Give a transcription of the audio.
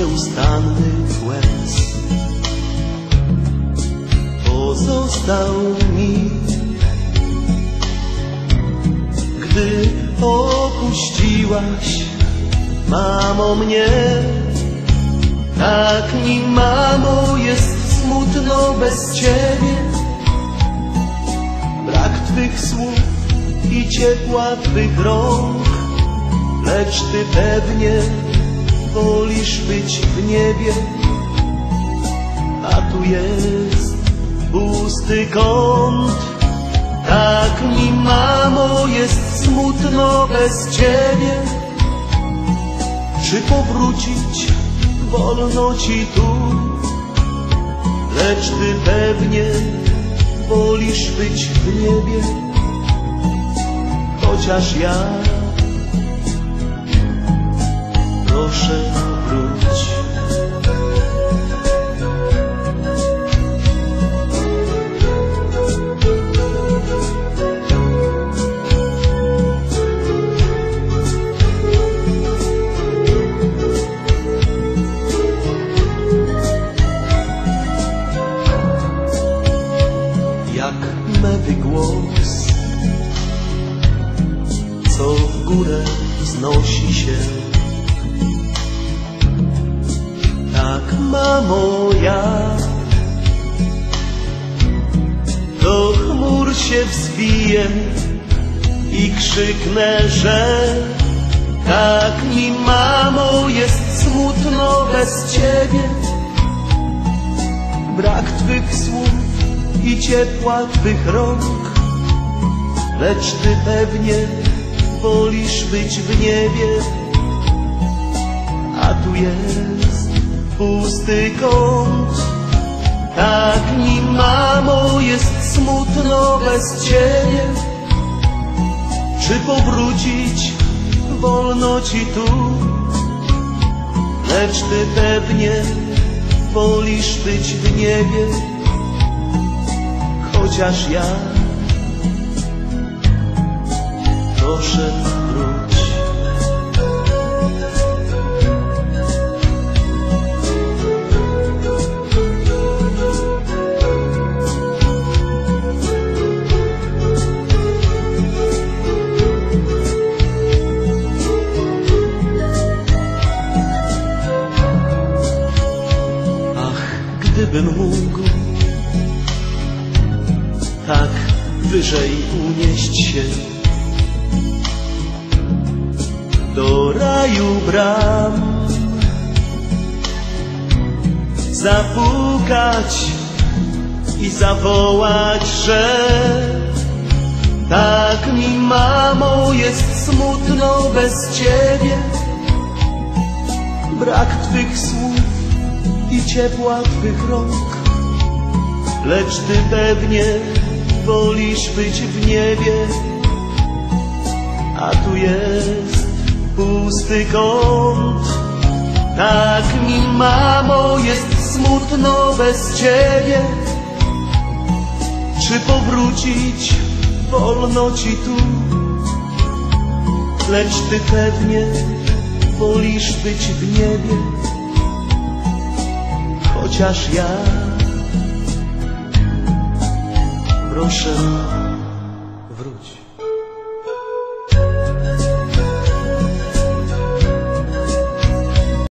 nieustannych łez. Pozostał mi Gdy opuściłaś Mamo mnie. Tak mi mamo jest smutno bez ciebie. Brak twych słów i ciepła twych rąk Lecz ty pewnie wolisz być w niebie, a tu jest pusty kąt. Tak mi, mamo, jest smutno bez ciebie. Czy powrócić wolno ci tu? Lecz ty pewnie wolisz być w niebie, chociaż ja proszę wróć. jak medy głos, co w górę wznosi się. Tak, mamo, ja do chmur się wzbiję i krzyknę, że tak mi, mamo, jest smutno bez ciebie. Brak twych słów i ciepła twych rąk, lecz ty pewnie wolisz być w niebie, a tu jest pusty kąt. Tak mi, mamo, jest smutno bez ciebie. Czy powrócić wolno ci tu, lecz ty pewnie wolisz być w niebie chociaż ja proszę wróć. Gdybym mógł tak wyżej unieść się do raju bram, zapukać i zawołać, że tak mi, mamo, jest smutno bez ciebie. Brak twych słów i ciepła twych rąk lecz ty pewnie wolisz być w niebie, a tu jest pusty kąt. Tak mi, mamo, jest smutno bez ciebie. Czy powrócić wolno ci tu? Lecz ty pewnie wolisz być w niebie, chociaż ja proszę wróć.